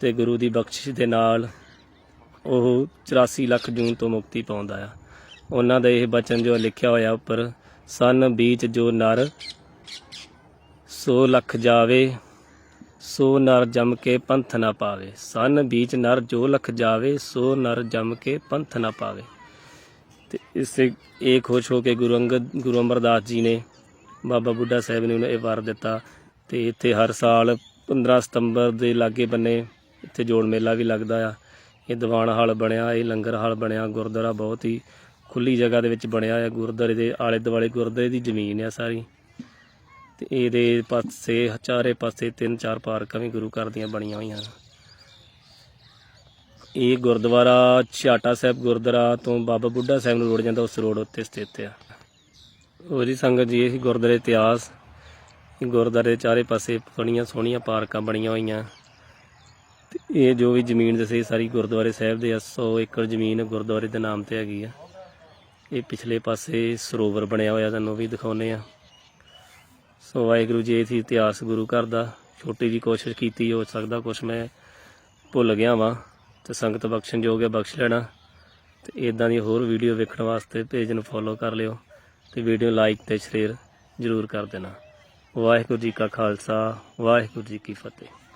ਤੇ ਗੁਰੂ ਦੀ ਬਖਸ਼ਿਸ਼ ਦੇ ਨਾਲ ਉਹ 84 ਲੱਖ ਜੂਨ ਤੋਂ ਮੁਕਤੀ ਪਾਉਂਦਾ ਆ। ਉਹਨਾਂ ਦਾ ਇਹ ਬਚਨ ਜੋ ਲਿਖਿਆ ਹੋਇਆ ਉੱਪਰ, ਸਨ ਬੀਚ ਜੋ ਨਰ ਸੋ ਲੱਖ ਜਾਵੇ, ਸੋ ਨਰ ਜਮ ਕੇ ਪੰਥ ਨਾ ਪਾਵੇ। ਸਨ ਬੀਚ ਨਰ ਜੋ ਲਖ ਜਾਵੇ, ਸੋ ਨਰ ਜਮ ਕੇ ਪੰਥ ਨਾ ਪਾਵੇ। ਤੇ ਇਸੇ ਇਹ ਖੁਸ਼ ਹੋ ਕੇ ਗੁਰੂ ਅੰਗਦ, ਗੁਰੂ ਅਮਰਦਾਸ ਜੀ ਨੇ ਬਾਬਾ ਬੁੱਢਾ ਸਾਹਿਬ ਨੇ ਉਹਨੂੰ ਇਹ ਵਾਰ ਦਿੱਤਾ। ਤੇ ਇੱਥੇ ਹਰ ਸਾਲ 15 ਸਤੰਬਰ ਦੇ ਲਾਗੇ ਬੰਨੇ ਇੱਥੇ ਜੋੜ ਮੇਲਾ ਵੀ ਲੱਗਦਾ ਆ। ਇਹ ਦੀਵਾਨ ਹਾਲ ਬਣਿਆ, ਇਹ ਲੰਗਰ ਹਾਲ ਬਣਿਆ, ਗੁਰਦੁਆਰਾ ਬਹੁਤ ਹੀ ਖੁੱਲੀ ਜਗ੍ਹਾ ਦੇ ਵਿੱਚ ਬਣਿਆ ਆ। ਗੁਰਦੁਆਰੇ ਦੇ ਆਲੇ ਦੁਆਲੇ ਗੁਰਦੁਆਰੇ ਦੀ ਜ਼ਮੀਨ ਆ ਸਾਰੀ। ਤੇ ਇਹਦੇ ਪਾਸੇ, ਚਾਰੇ ਪਾਸੇ ਤਿੰਨ ਚਾਰ ਪਾਰਕਾਂ ਵੀ ਗੁਰੂ ਘਰ ਦੀਆਂ ਬਣੀਆਂ ਹੋਈਆਂ। ਇਹ ਗੁਰਦੁਆਰਾ ਛਾਟਾ ਸਾਹਿਬ ਗੁਰਦੁਆਰਾ ਤੋਂ ਬਾਬਾ ਬੁੱਢਾ ਸਾਹਿਬ ਨੂੰ ਰੋਡ ਜਾਂਦਾ, ਉਸ ਰੋਡ ਉੱਤੇ ਸਥਿਤ ਆ। ਉਹਦੀ ਸੰਗਤ ਜੀ, ਇਹ ਗੁਰਦੁਆਰੇ ਇਤਿਹਾਸ ਗੁਰਦੁਆਰੇ ਚਾਰੇ ਪਾਸੇ ਬੜੀਆਂ ਸੋਹਣੀਆਂ ਪਾਰਕਾਂ ਬਣੀਆਂ ਹੋਈਆਂ। ਇਹ ਜੋ ਵੀ ਜ਼ਮੀਨ ਦੱਸੀ ਸਾਰੀ ਗੁਰਦੁਆਰੇ ਸਾਹਿਬ ਦੇ ਆ, 100 ਏਕੜ ਜ਼ਮੀਨ ਗੁਰਦੁਆਰੇ ਦੇ ਨਾਮ ਤੇ ਹੈਗੀ ਆ। ਇਹ ਪਿਛਲੇ ਪਾਸੇ ਸਰੋਵਰ ਬਣਿਆ ਹੋਇਆ ਤੁਹਾਨੂੰ ਵੀ ਦਿਖਾਉਨੇ ਆ। ਸੋ ਵਾਹਿਗੁਰੂ ਜੀ ਇਹ ਸੀ ਇਤਿਹਾਸ ਗੁਰੂ ਘਰ ਦਾ। ਛੋਟੀ ਜੀ ਕੋਸ਼ਿਸ਼ ਕੀਤੀ ਹੋ ਸਕਦਾ ਕੁਛ ਮੈਂ ਭੁੱਲ ਗਿਆ ਵਾਂ। ਤੇ ਸੰਗਤ ਬਖਸ਼ਣ ਯੋਗ ਹੈ ਬਖਸ਼ ਲੈਣਾ। ਤੇ ਇਦਾਂ ਦੀ ਹੋਰ ਵੀਡੀਓ ਵੇਖਣ ਵਾਸਤੇ ਪੇਜ ਨੂੰ ਫੋਲੋ ਕਰ ਲਿਓ। ਤੇ ਵੀਡੀਓ ਲਾਈਕ ਤੇ ਸ਼ੇਅਰ ਜ਼ਰੂਰ ਕਰ ਦੇਣਾ। ਵਾਹਿਗੁਰੂ ਜੀ ਕਾ ਖਾਲਸਾ ਵਾਹਿਗੁਰੂ ਜੀ ਕੀ ਫਤਿਹ।